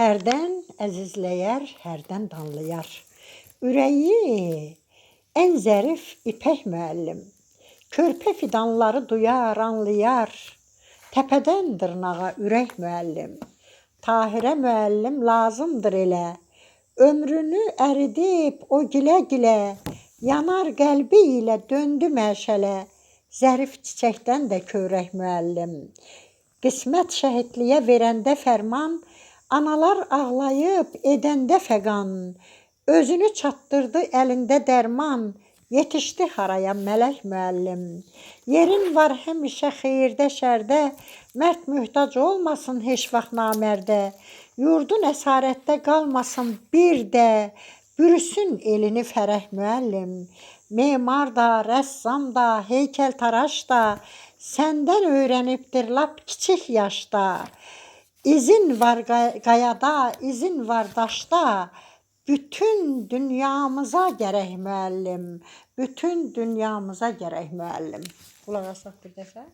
Hərdən əzizləyər, hərdən danlayar. Ürəyi ən zərif ipək müəllim. Körpə fidanları duyar, anlayar. Təpədən dırnağa ürək müəllim. Tahirə müəllim lazımdır elə. Ömrünü əridib o gilə-gilə, yanar qəlbi ilə döndü məşələ. Zərif çiçəkdən də kövrək müəllim. Qismət şəhidliyə verəndə fərman, analar ağlayıb edəndə fəqan, özünü çatdırdı əlində dərman, yetişdi haraya mələk müəllim. Yerin var həmişə xeyirdə, şərdə, mərd möhtac olmasın heç vaxt namərdə. Yurdun əsarətdə qalmasın bir də, bürüsün elini fərəh müəllim. Memar da, rəssam da, heykəltaraş da səndən öyrənibdir lap kiçik yaşda. İzin var qayada, izin var daşda. Bütün dünyamıza gərək müəllim. Bütün dünyamıza gərək müəllim. Qulaq asaq bir dəfə.